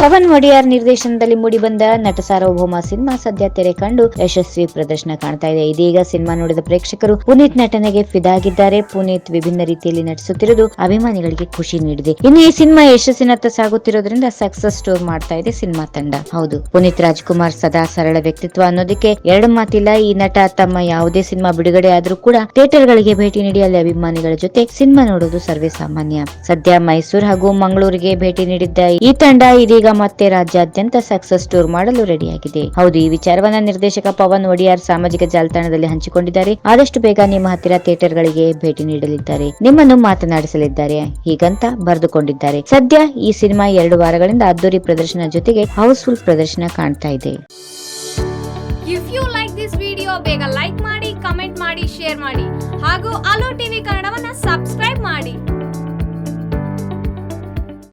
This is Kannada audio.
ಪವನ್ ಒಡಿಯಾರ್ ನಿರ್ದೇಶನದಲ್ಲಿ ಮೂಡಿಬಂದ ನಟ ಸಾರ್ವಭೌಮ ಸಿನಿಮಾ ಸದ್ಯ ತೆರೆ ಕಂಡು ಯಶಸ್ವಿ ಪ್ರದರ್ಶನ ಕಾಣ್ತಾ ಇದೆ. ಇದೀಗ ಸಿನಿಮಾ ನೋಡಿದ ಪ್ರೇಕ್ಷಕರು ಪುನೀತ್ ನಟನೆಗೆ ಫಿದಾಗಿದ್ದಾರೆ ಪುನೀತ್ ವಿಭಿನ್ನ ರೀತಿಯಲ್ಲಿ ನಟಿಸುತ್ತಿರುವುದು ಅಭಿಮಾನಿಗಳಿಗೆ ಖುಷಿ ನೀಡಿದೆ. ಇನ್ನು ಈ ಸಿನಿಮಾ ಯಶಸ್ಸಿನತ್ತ ಸಾಗುತ್ತಿರೋದ್ರಿಂದ ಸಕ್ಸಸ್ ಸ್ಟೋರ್ ಮಾಡ್ತಾ ಇದೆ ಸಿನಿಮಾ ತಂಡ. ಹೌದು, ಪುನೀತ್ ರಾಜ್ಕುಮಾರ್ ಸದಾ ಸರಳ ವ್ಯಕ್ತಿತ್ವ ಅನ್ನೋದಕ್ಕೆ ಎರಡು ಮಾತಿಲ್ಲ. ಈ ನಟ ತಮ್ಮ ಯಾವುದೇ ಸಿನಿಮಾ ಬಿಡುಗಡೆ ಆದರೂ ಕೂಡ ಥಿಯೇಟರ್ ಗಳಿಗೆ ಭೇಟಿ ನೀಡಿ ಅಲ್ಲಿ ಅಭಿಮಾನಿಗಳ ಜೊತೆ ಸಿನಿಮಾ ನೋಡೋದು ಸರ್ವೇ ಸಾಮಾನ್ಯ. ಸದ್ಯ ಮೈಸೂರು ಹಾಗೂ ಮಂಗಳೂರಿಗೆ ಭೇಟಿ ನೀಡಿದ್ದ ಈ ತಂಡ ಇದೀಗ ಮತ್ತೆ ರಾಜ್ಯಾದ್ಯಂತ ಸಕ್ಸಸ್ ಟೂರ್ ಮಾಡಲು ರೆಡಿಯಾಗಿದೆ. ಹೌದು, ಈ ವಿಚಾರವನ್ನ ನಿರ್ದೇಶಕ ಪವನ್ ಒಡಿಯಾರ್ ಸಾಮಾಜಿಕ ಜಾಲತಾಣದಲ್ಲಿ ಹಂಚಿಕೊಂಡಿದ್ದಾರೆ. ಆದಷ್ಟು ಬೇಗ ನಿಮ್ಮ ಹತ್ತಿರ ಥಿಯೇಟರ್ ಗಳಿಗೆ ಭೇಟಿ ನೀಡಲಿದ್ದಾರೆ. ನಿಮ್ಮನ್ನು ಮಾತನಾಡಿಸಲಿದ್ದಾರೆ. ಹೀಗಂತ ಬರೆದುಕೊಂಡಿದ್ದಾರೆ. ಸದ್ಯ ಈ ಸಿನಿಮಾ ಎರಡು ವಾರಗಳಿಂದ ಅದ್ದೂರಿ ಪ್ರದರ್ಶನ ಜೊತೆಗೆ ಹೌಸ್ಫುಲ್ ಪ್ರದರ್ಶನ ಕಾಣ್ತಾ ಇದೆ. ಲೈಕ್ ಬೇಗ ಲೈಕ್ ಮಾಡಿ ಕಮೆಂಟ್ ಮಾಡಿ ಶೇರ್ ಮಾಡಿ. ಹಾಗೂ ಅಲೋ ಟಿವಿ